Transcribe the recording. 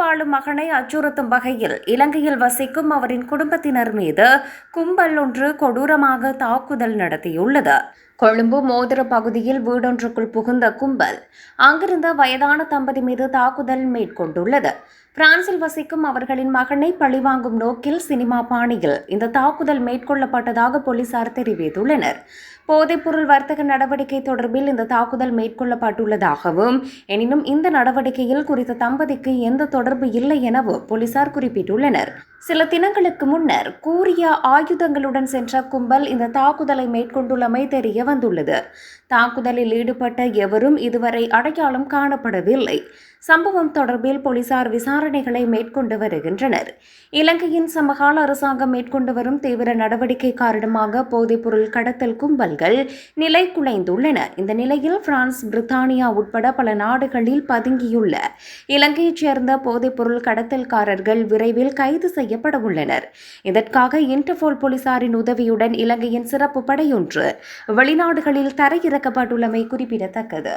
வாழும் மகனை அச்சுறுத்தும் வகையில் இலங்கையில் வசிக்கும் அவரின் குடும்பத்தினர் மீது கும்பல் ஒன்று கொடூரமாக தாக்குதல் நடத்தியுள்ளது. கொழும்பு மோதிர பகுதியில் வீடொன்றுக்குள் புகுந்த கும்பல் அங்கிருந்த வயதான தம்பதி மீது தாக்குதல் மேற்கொண்டுள்ளது. பிரான்சில் வசிக்கும் அவர்களின் மகனை பழிவாங்கும் நோக்கில் சினிமா பாணியில் இந்த தாக்குதல் மேற்கொள்ளப்பட்டதாக போலீசார் தெரிவித்துள்ளனர். போதைப்பொருள் வர்த்தக நடவடிக்கை தொடர்பில் இந்த தாக்குதல் மேற்கொள்ளப்பட்டுள்ளதாகவும் எனினும் இந்த நடவடிக்கையில் குறித்த தம்பதிக்கு எந்த தொடர்பு இல்லை எனவும் போலீசார் குறிப்பிட்டுள்ளனர். சில தினங்களுக்கு முன்னர் கூறிய ஆயுதங்களுடன் சென்ற கும்பல் இந்த தாக்குதலை மேற்கொண்டுள்ளமை தெரிய வந்துள்ளது. தாக்குதலில் ஈடுபட்ட எவரும் இதுவரை அடையாளம் காணப்படவில்லை. சம்பவம் தொடர்பில் போலீசார் விசாரணைகளை மேற்கொண்டு வருகின்றனர். இலங்கையின் சமகால அரசாங்கம் மேற்கொண்டு வரும் தீவிர நடவடிக்கை காரணமாக போதைப்பொருள் கடத்தல் கும்பல்கள் நிலை குலைந்துள்ளன. இந்த நிலையில் பிரான்ஸ் பிரித்தானியா உட்பட பல நாடுகளில் பதுங்கியுள்ள இலங்கையைச் சேர்ந்த போதைப்பொருள் கடத்தல்காரர்கள் விரைவில் கைது செய்ய செய்யப்பட உள்ளனர் இதற்காக இன்டர்போல் போலீசாரின் உதவியுடன் இலங்கையின் சிறப்பு படையொன்று வெளிநாடுகளில் தரையிறக்கப்பட்டுள்ளமை குறிப்பிடத்தக்கது.